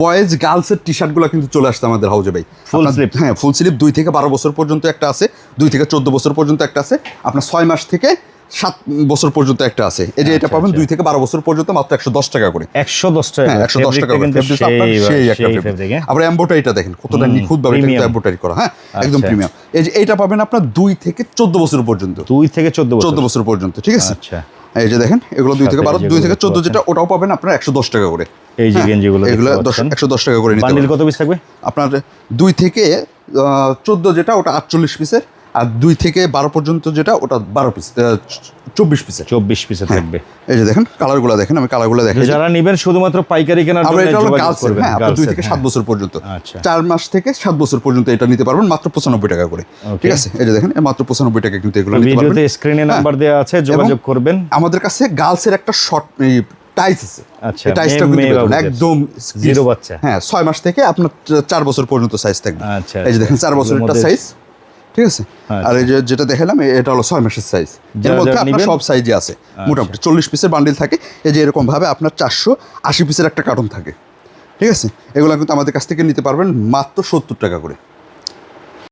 Boys গার্লসের টি শার্টগুলো কিন্তু চলে আসছে আমাদের হাউজে ভাই। আপনার- sleeve? হ্যাঁ ফুল স্লিপ দুই থেকে বারো বছর পর্যন্ত একটা আছে দুই থেকে চোদ্দ বছর পর্যন্ত একটা আছে আপনার ছয় মাস থেকে সাত বছর পর্যন্ত একটা আছে। এই যে এটা আচ্ছা, পাবেন আচ্ছা। দুই থেকে বারো বছর পর্যন্ত মাত্র একশো দশ টাকা করে। একশো দশ টাকা হ্যাঁ একশো দশ টাকা করে। কিন্তু সেই একটা হ্যাঁ? আবার এম্বোটারিটা দেখেন কতটা নিখুঁত ভাবে। এম্বোটারি করা হ্যাঁ? একদম আচ্ছা। প্রিমিয়াম এই যে এইটা পাবেন আপনার দুই থেকে চোদ্দ বছর পর্যন্ত। দুই থেকে চোদ্দ চোদ্দ বছর পর্যন্ত ঠিক আছে? আচ্ছা। এই যে দেখেন এগুলো দুই থেকে বারো দুই থেকে চোদ্দ যেটা ওটাও পাবেন আপনার একশো দশ টাকা করে। এই যে হ্যাঁ, গেঞ্জিগুলো এগুলো একশো দশ টাকা করে বান্ডিল কত পিস থাকবে? আপনার দুই থেকে চোদ্দ যেটা ওটা আটচল্লিশ পিসের আর দুই থেকে বারো পর্যন্ত যেটা ওটা বারো পিস চব্বিশ পিসের চব্বিশ পিসে হ্যাঁ। থাকবে এই যে দেখেন কালারগুলো দেখেন আমি কালারগুলো দেখেন যারা নেবেন শুধুমাত্র পাইকারি কেনার জন্য এটা হলো যোগাযোগ গার্লস করবেন হ্যাঁ আপনার দুই থেকে হ্যাঁ। সাত বছর পর্যন্ত আচ্ছা। চার মাস থেকে সাত বছর পর্যন্ত এটা নিতে পারবেন মাত্র পঁচানব্বই টাকা করে ঠিক আছে এই যে দেখেন মাত্র পঁচানব্বই টাকা কিন্তু এগুলো নিতে পারবেন ভিডিওতে স্ক্রিনে হ্যাঁ। নাম্বার দেওয়া আছে যোগাযোগ করবেন আমাদের কাছে গার্লসের একটা শর্ট টাইস আছে আচ্ছা, টাইসটা কিন্তু মেয়ে দেখুন, বাবুদের। একদম জিরো বাচ্চা। হ্যাঁ ছয় মাস থেকে আপনার চার বছর পর্যন্ত সাইজ থাকবে আচ্ছা, এই যে দেখেন আচ্ছা। চার বছরের একটা সাইজ ঠিক আছে? আচ্ছা। আর এই যে যেটা দেখালাম এটা হলো ছয় মাসের সাইজ এর মধ্যে আপনার সব সাইজে আছে মোটামুটি। চল্লিশ পিসের বান্ডিল থাকে। এই যে এরকম ভাবে আপনার চারশো আশি পিসের একটা কার্টন থাকে। ঠিক আছে? এগুলো কিন্তু আমাদের কাছ থেকে নিতে পারবেন মাত্র সত্তর টাকা করে।